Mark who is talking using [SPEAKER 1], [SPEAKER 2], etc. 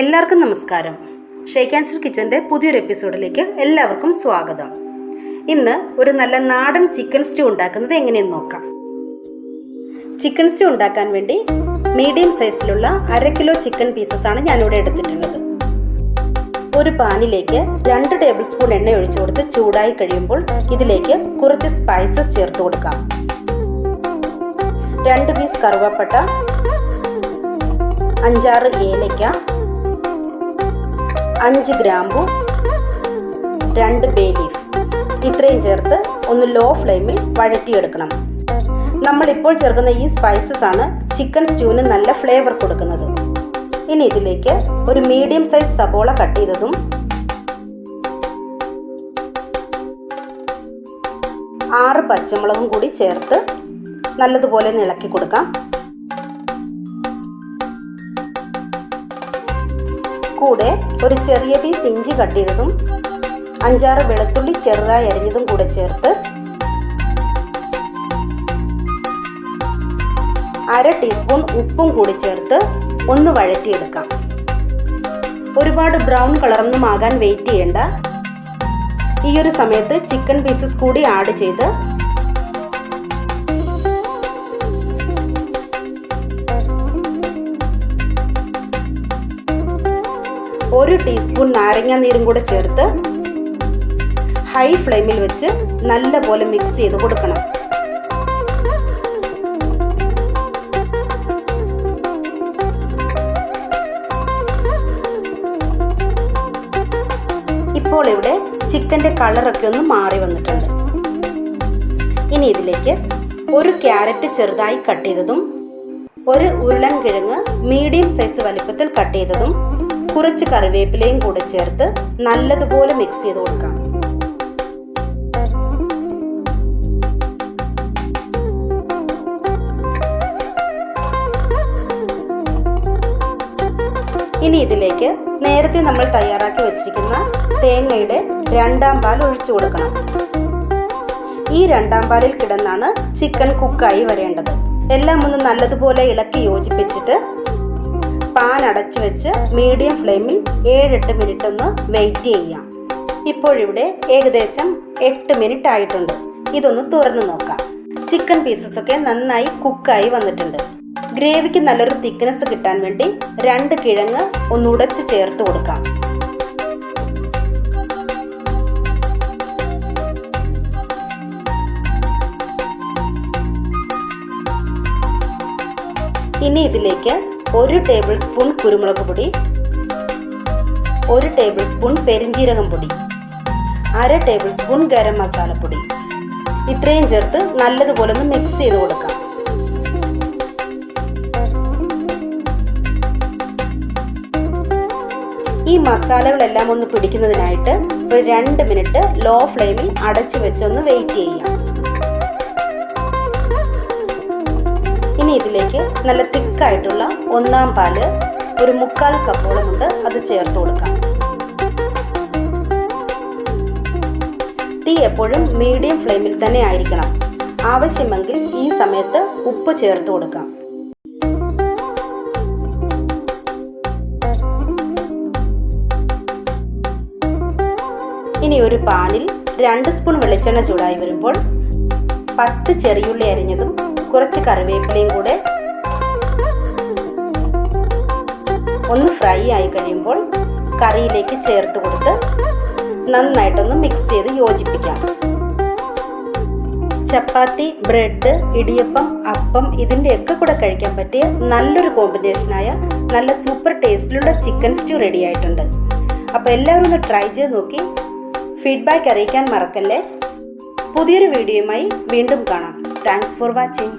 [SPEAKER 1] എല്ലാവർക്കും നമസ്കാരം. Shake answer കിച്ചന്റെ പുതിയൊരു എപ്പിസോഡിലേക്ക് എല്ലാവർക്കും സ്വാഗതം. ഇന്ന് ഒരു നല്ല നാടൻ ചിക്കൻ സ്റ്റൂ ഉണ്ടാക്കുന്നത് എങ്ങനെയെന്ന് നോക്കാം. ചിക്കൻ സ്റ്റൂ ഉണ്ടാക്കാൻ വേണ്ടി മീഡിയം സൈസിലുള്ള അര കിലോ ചിക്കൻ പീസസ് ആണ് ഞാനിവിടെ എടുത്തിട്ടുള്ളത്. ഒരു പാനിലേക്ക് രണ്ട് ടേബിൾ സ്പൂൺ എണ്ണ ഒഴിച്ചു കൊടുത്ത് ചൂടായി കഴിയുമ്പോൾ ഇതിലേക്ക് കുറച്ച് സ്പൈസസ് ചേർത്ത് കൊടുക്കാം. രണ്ട് പീസ് കറുവപ്പട്ട അഞ്ചാറ് ഏലയ്ക്ക അഞ്ച് ഗ്രാമ്പു രണ്ട് ബേ ലീഫ് ഇത്രയും ചേർത്ത് ഒന്ന് ലോ ഫ്ലെയിമിൽ വഴറ്റിയെടുക്കണം. നമ്മളിപ്പോൾ ചേർക്കുന്ന ഈ സ്പൈസസ് ആണ് ചിക്കൻ സ്റ്റൂവിന് നല്ല ഫ്ലേവർ കൊടുക്കുന്നത്. ഇനി ഇതിലേക്ക് ഒരു മീഡിയം സൈസ് സബോള കട്ട് ചെയ്തതും ആറ് പച്ചമുളകും കൂടി ചേർത്ത് നല്ലതുപോലെ ഇളക്കി കൊടുക്കാം. കൂടെ ഒരു ചെറിയ പീസ് ഇഞ്ചി കട്ട് ചെയ്തതും അഞ്ചാറ് വെളുത്തുള്ളി ചെറുതായി അരിഞ്ഞതും കൂടെ ചേർത്ത് അര ടീസ്പൂൺ ഉപ്പും കൂടി ചേർത്ത് ഒന്ന് വഴറ്റിയെടുക്കാം. ഒരുപാട് ബ്രൗൺ കളറൊന്നും ആകാൻ വെയിറ്റ് ചെയ്യേണ്ട. ഈ ഒരു സമയത്ത് ചിക്കൻ പീസസ് കൂടി ആഡ് ചെയ്ത് ഒരു ടീസ്പൂൺ നാരങ്ങ നീരും കൂടെ ചേർത്ത് ഹൈ ഫ്ലെയിമിൽ വെച്ച് നല്ലപോലെ മിക്സ് ചെയ്ത് കൊടുക്കണം. ഇപ്പോൾ ഇവിടെ ചിക്കന്റെ കളറൊക്കെ ഒന്ന് മാറി വന്നിട്ടുണ്ട്. ഇനി ഇതിലേക്ക് ഒരു ക്യാരറ്റ് ചെറുതായി കട്ട് ചെയ്തതും ഒരു ഉരുളൻ കിഴങ്ങ് മീഡിയം സൈസ് വലിപ്പത്തിൽ കട്ട് ചെയ്തതും കുറച്ച് കറിവേപ്പിലയും കൂടെ ചേർത്ത് നല്ലതുപോലെ മിക്സ് ചെയ്ത് കൊടുക്കാം. ഇനി ഇതിലേക്ക് നേരത്തെ നമ്മൾ തയ്യാറാക്കി വെച്ചിരിക്കുന്ന തേങ്ങയുടെ രണ്ടാം പാൽ ഒഴിച്ചു കൊടുക്കണം. ഈ രണ്ടാം പാലിൽ കിടന്നാണ് ചിക്കൻ കുക്കായി വരേണ്ടത്. എല്ലാം ഒന്ന് നല്ലതുപോലെ ഇളക്കി യോജിപ്പിച്ചിട്ട് പാൻ അടച്ചു വെച്ച് മീഡിയം ഫ്ലെയിമിൽ ഏഴെട്ട് മിനിറ്റ് ഒന്ന് വെയിറ്റ് ചെയ്യാം. ഇപ്പോഴിവിടെ ഏകദേശം എട്ട് മിനിറ്റ് ആയിട്ടുണ്ട്. ഇതൊന്ന് തുറന്ന് നോക്കാം. ചിക്കൻ പീസസ് ഒക്കെ നന്നായി കുക്കായി വന്നിട്ടുണ്ട്. ഗ്രേവിക്ക് നല്ലൊരു തിക്നെസ് കിട്ടാൻ വേണ്ടി രണ്ട് കിഴങ്ങ് ഒന്ന് ഉടച്ച് ചേർത്ത് കൊടുക്കാം. ഇനി ഇതിലേക്ക് ഒരു ടേബിൾ സ്പൂൺ കുരുമുളക് പൊടി ഒരു ടേബിൾ സ്പൂൺ പെരിഞ്ജീരകം പൊടി അര ടേബിൾ സ്പൂൺ ഗരം മസാലപ്പൊടി ഇത്രയും ചേർത്ത് നല്ലതുപോലെ ഒന്ന് മിക്സ് ചെയ്ത് കൊടുക്കാം. ഈ മസാലകളെല്ലാം ഒന്ന് പിടിക്കുന്നതിനായിട്ട് ഒരു രണ്ട് മിനിറ്റ് ലോ ഫ്ലെയിമിൽ അടച്ചു വെച്ചൊന്ന് വെയിറ്റ് ചെയ്യാം നല്ല തിക്കായിട്ടുള്ള ഒന്നാം പാൽ ഒരു മുക്കാൽ കപ്പോളം ഉണ്ട്. അത് ചേർത്ത് കൊടുക്കാം. തീ എപ്പോഴും മീഡിയം ഫ്ലെയിമിൽ തന്നെ ആയിരിക്കണം. ആവശ്യമെങ്കിൽ ഈ സമയത്ത് ഉപ്പ് ചേർത്ത് കൊടുക്കാം. ഇനി ഒരു പാനിൽ രണ്ട് സ്പൂൺ വെളിച്ചെണ്ണ ചൂടായി വരുമ്പോൾ പത്ത് ചെറിയുള്ളി അരിഞ്ഞതും കുറച്ച് കറിവേപ്പിലയും കൂടെ ഫ്രൈ ആയി കഴിയുമ്പോൾ കറിയിലേക്ക് ചേർത്ത് കൊടുത്ത് നന്നായിട്ടൊന്ന് മിക്സ് ചെയ്ത് യോജിപ്പിക്കാം. ചപ്പാത്തി ബ്രെഡ് ഇടിയപ്പം അപ്പം ഇതിന്റെയൊക്കെ കൂടെ കഴിക്കാൻ പറ്റിയ നല്ലൊരു കോമ്പിനേഷനായ നല്ല സൂപ്പർ ടേസ്റ്റിലുള്ള ചിക്കൻ സ്റ്റ്യൂ റെഡി ആയിട്ടുണ്ട്. അപ്പോൾ എല്ലാവരും ഒന്ന് ട്രൈ ചെയ്ത് നോക്കി. ഫീഡ്ബാക്ക് അറിയിക്കാൻ മറക്കല്ലേ? പുതിയൊരു വീഡിയോയുമായി വീണ്ടും കാണാം. Thanks for watching